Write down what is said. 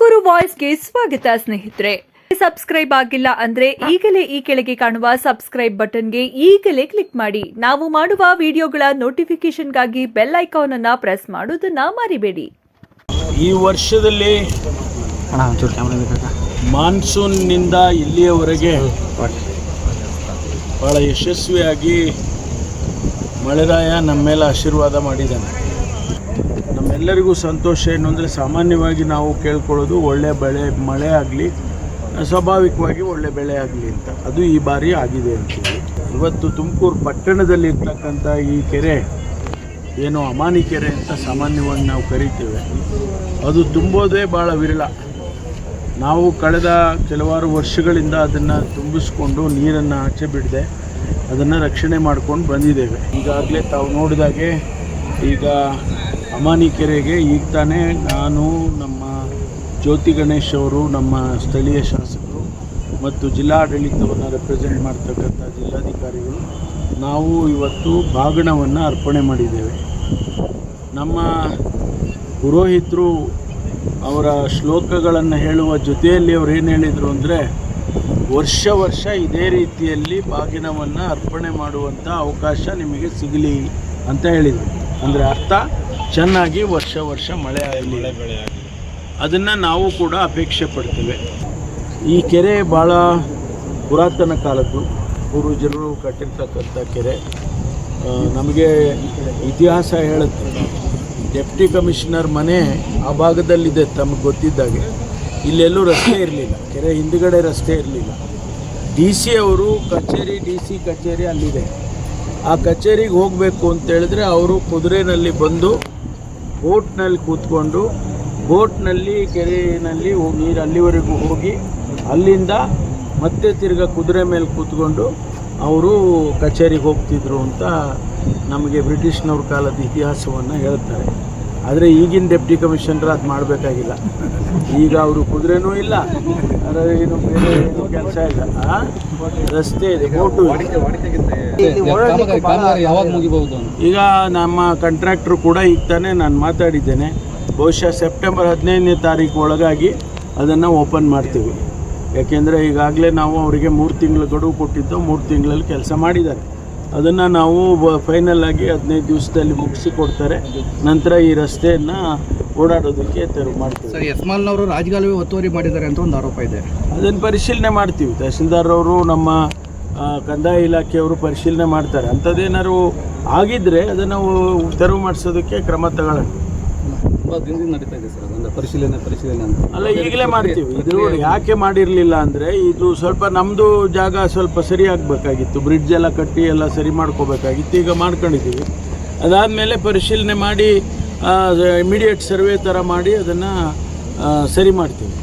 ತುಮಕೂರು ವಾಯ್ಸ್ಗೆ ಸ್ವಾಗತ ಸ್ನೇಹಿತರೆ. ಸಬ್ಸ್ಕ್ರೈಬ್ ಆಗಿಲ್ಲ ಅಂದ್ರೆ ಈಗಲೇ ಈ ಕೆಳಗೆ ಕಾಣುವ ಸಬ್ಸ್ಕ್ರೈಬ್ ಬಟನ್ಗೆ ಈಗಲೇ ಕ್ಲಿಕ್ ಮಾಡಿ. ನಾವು ಮಾಡುವ ವಿಡಿಯೋಗಳ ನೋಟಿಫಿಕೇಶನ್ಗಾಗಿ ಬೆಲ್ ಐಕಾನ್ ಅನ್ನ ಪ್ರೆಸ್ ಮಾಡೋದನ್ನ ಮರಿಬೇಡಿ. ಈ ವರ್ಷದಲ್ಲಿ ಮಾನ್ಸೂನ್ನಿಂದ ಇಲ್ಲಿಯವರೆಗೆ ಬಹಳ ಯಶಸ್ವಿಯಾಗಿ ಮಳೆರಾಯ ನಮ್ಮ ಮೇಲೆ ಆಶೀರ್ವಾದ ಮಾಡಿದ್ದಾನೆ. ನಮ್ಮೆಲ್ಲರಿಗೂ ಸಂತೋಷ ಏನು ಅಂದರೆ ಸಾಮಾನ್ಯವಾಗಿ ನಾವು ಕೇಳ್ಕೊಳ್ಳೋದು ಒಳ್ಳೆ ಬೆಳೆ, ಮಳೆ ಆಗಲಿ, ಸ್ವಾಭಾವಿಕವಾಗಿ ಒಳ್ಳೆ ಬೆಳೆ ಆಗಲಿ ಅಂತ. ಅದು ಈ ಬಾರಿ ಆಗಿದೆ ಅಂತೀವಿ. ಇವತ್ತು ತುಮಕೂರು ಪಟ್ಟಣದಲ್ಲಿ ಇರ್ತಕ್ಕಂಥ ಈ ಕೆರೆ ಏನು ಅಮಾನಿ ಕೆರೆ ಅಂತ ಸಾಮಾನ್ಯವಾಗಿ ನಾವು ಕರಿತೇವೆ. ಅದು ತುಂಬೋದೇ ಭಾಳ ವಿರಳ. ನಾವು ಕಳೆದ ಕೆಲವಾರು ವರ್ಷಗಳಿಂದ ಅದನ್ನು ತುಂಬಿಸ್ಕೊಂಡು ನೀರನ್ನು ಆಚೆ ಬಿಡದೆ, ಅದನ್ನು ರಕ್ಷಣೆ ಮಾಡ್ಕೊಂಡು ಬಂದಿದ್ದೇವೆ. ಈಗಾಗಲೇ ತಾವು ನೋಡಿದಾಗೆ ಈಗ ಅಮಾನಿ ಕೆರೆಗೆ ಈಗ ತಾನೇ ನಾನು, ನಮ್ಮ ಜ್ಯೋತಿ ಗಣೇಶ್ ಅವರು, ನಮ್ಮ ಸ್ಥಳೀಯ ಶಾಸಕರು ಮತ್ತು ಜಿಲ್ಲಾಡಳಿತವನ್ನು ರೆಪ್ರೆಸೆಂಟ್ ಮಾಡ್ತಕ್ಕಂಥ ಜಿಲ್ಲಾಧಿಕಾರಿಗಳು ನಾವು ಇವತ್ತು ಬಾಗಣವನ್ನು ಅರ್ಪಣೆ ಮಾಡಿದ್ದೇವೆ. ನಮ್ಮ ಪುರೋಹಿತರು ಅವರ ಶ್ಲೋಕಗಳನ್ನು ಹೇಳುವ ಜೊತೆಯಲ್ಲಿ ಅವ್ರು ಏನು ಹೇಳಿದರು ಅಂದರೆ, ವರ್ಷ ವರ್ಷ ಇದೇ ರೀತಿಯಲ್ಲಿ ಬಾಗಿನವನ್ನು ಅರ್ಪಣೆ ಮಾಡುವಂಥ ಅವಕಾಶ ನಿಮಗೆ ಸಿಗಲಿ ಅಂತ ಹೇಳಿದರು. ಅಂದರೆ ಅರ್ಥ? ಚೆನ್ನಾಗಿ ವರ್ಷ ವರ್ಷ ಮಳೆ ಆಗಲಿ. ಅದನ್ನು ನಾವು ಕೂಡ ಅಪೇಕ್ಷೆ ಪಡ್ತೇವೆ. ಈ ಕೆರೆ ಭಾಳ ಪುರಾತನ ಕಾಲದ್ದು. ಪೂರ್ವಜರು ಕಟ್ಟಿರ್ತಕ್ಕಂಥ ಕೆರೆ. ನಮಗೆ ಇತಿಹಾಸ ಹೇಳುತ್ತೆ. ಡೆಪ್ಟಿ ಕಮಿಷನರ್ ಮನೆ ಆ ಭಾಗದಲ್ಲಿದೆ ತಮಗೆ ಗೊತ್ತಿದ್ದಾಗೆ. ಇಲ್ಲೆಲ್ಲೂ ರಸ್ತೆ ಇರಲಿಲ್ಲ. ಕೆರೆ ಹಿಂದುಗಡೆ ರಸ್ತೆ ಇರಲಿಲ್ಲ. ಡಿ ಸಿ ಅವರು ಕಚೇರಿ ಡಿ ಸಿ ಕಚೇರಿ ಅಲ್ಲಿದೆ. ಆ ಕಚೇರಿಗೆ ಹೋಗಬೇಕು ಅಂತೇಳಿದ್ರೆ ಅವರು ಕುದುರೆನಲ್ಲಿ ಬಂದು ಬೋಟ್ನಲ್ಲಿ ಕೂತ್ಕೊಂಡು, ಬೋಟ್ನಲ್ಲಿ, ಕೆರೆಯಲ್ಲಿ ನೀರು ಅಲ್ಲಿವರೆಗೂ ಹೋಗಿ, ಅಲ್ಲಿಂದ ಮತ್ತೆ ತಿರ್ಗ ಕುದುರೆ ಮೇಲೆ ಕೂತ್ಕೊಂಡು ಅವರು ಕಚೇರಿಗೆ ಹೋಗ್ತಿದ್ರು ಅಂತ ನಮಗೆ ಬ್ರಿಟಿಷ್ನವ್ರ ಕಾಲದ ಇತಿಹಾಸವನ್ನು ಹೇಳ್ತಾರೆ ಆದರೆ ಈಗಿನ ಡೆಪ್ಟಿ ಕಮಿಷನರ್ ಅದು ಮಾಡಬೇಕಾಗಿಲ್ಲ. ಈಗ ಅವರು ಕುದುರೆನೂ ಇಲ್ಲ ಏನು ಬೇರೆ ಏನು ಕೆಲಸ ಇಲ್ಲ. ರಸ್ತೆ ಇದೆ, ಬೋಟು ಈಗ ನಮ್ಮ ಕಾಂಟ್ರಾಕ್ಟ್ರು ಕೂಡ ಈಗ ತಾನೇ ನಾನು ಮಾತಾಡಿದ್ದೇನೆ, ಬಹುಶಃ ಸೆಪ್ಟೆಂಬರ್ ಹದಿನೈದನೇ ತಾರೀಕು ಒಳಗಾಗಿ ಅದನ್ನು ಓಪನ್ ಮಾಡ್ತೀವಿ. ಯಾಕೆಂದರೆ ಈಗಾಗಲೇ ನಾವು ಅವರಿಗೆ ಮೂರು ತಿಂಗಳು ಗಡುವು ಕೊಟ್ಟಿದ್ದು, ಮೂರು ತಿಂಗಳಲ್ಲಿ ಕೆಲಸ ಮಾಡಿದ್ದಾರೆ. ಅದನ್ನು ನಾವು ಫೈನಲ್ ಆಗಿ ಹದಿನೈದು ದಿವಸದಲ್ಲಿ ಮುಗಿಸಿ ಕೊಡ್ತಾರೆ ನಂತರ ಈ ರಸ್ತೆಯನ್ನು ಓಡಾಡೋದಕ್ಕೆ ತೆರವು ಮಾಡ್ತೀವಿ. ಸರ್ ಯಸ್ಮಾಲ್ನವರು ರಾಜಕಾಲುವೆ ಒತ್ತುವರಿ ಮಾಡಿದ್ದಾರೆ ಅಂತ ಒಂದು ಆರೋಪ ಇದೆ. ಅದನ್ನು ಪರಿಶೀಲನೆ ಮಾಡ್ತೀವಿ. ತಹಸೀಲ್ದಾರ್ ಅವರು ನಮ್ಮ ಕಂದಾಯ ಇಲಾಖೆಯವರು ಪರಿಶೀಲನೆ ಮಾಡ್ತಾರೆ. ಅಂಥದ್ದೇನಾದ್ರು ಆಗಿದ್ದರೆ ಅದನ್ನು ತೆರವು ಮಾಡಿಸೋದಕ್ಕೆ ಕ್ರಮ ತಗೊಳ್ಳೋಣ. ತುಂಬ ದಿನದಿಂದ ನಡೀತಾ ಇದೆ ಸರ್ ಅದೊಂದು ಪರಿಶೀಲನೆ ಪರಿಶೀಲನೆ ಅಂತ. ಅಲ್ಲ ಈಗಲೇ ಮಾಡ್ತೀವಿ. ಇದು ಯಾಕೆ ಮಾಡಿರಲಿಲ್ಲ ಅಂದರೆ ಇದು ಸ್ವಲ್ಪ ನಮ್ಮದು ಜಾಗ ಸ್ವಲ್ಪ ಸರಿ ಆಗಬೇಕಾಗಿತ್ತು ಬ್ರಿಡ್ಜ್ ಎಲ್ಲ ಕಟ್ಟಿ ಎಲ್ಲ ಸರಿ ಮಾಡ್ಕೋಬೇಕಾಗಿತ್ತು. ಈಗ ಮಾಡ್ಕೊಂಡಿದ್ದೀವಿ. ಅದಾದಮೇಲೆ ಪರಿಶೀಲನೆ ಮಾಡಿ ಇಮಿಡಿಯೇಟ್ ಸರ್ವೆ ಥರ ಮಾಡಿ ಅದನ್ನು ಸರಿ ಮಾಡ್ತೀವಿ.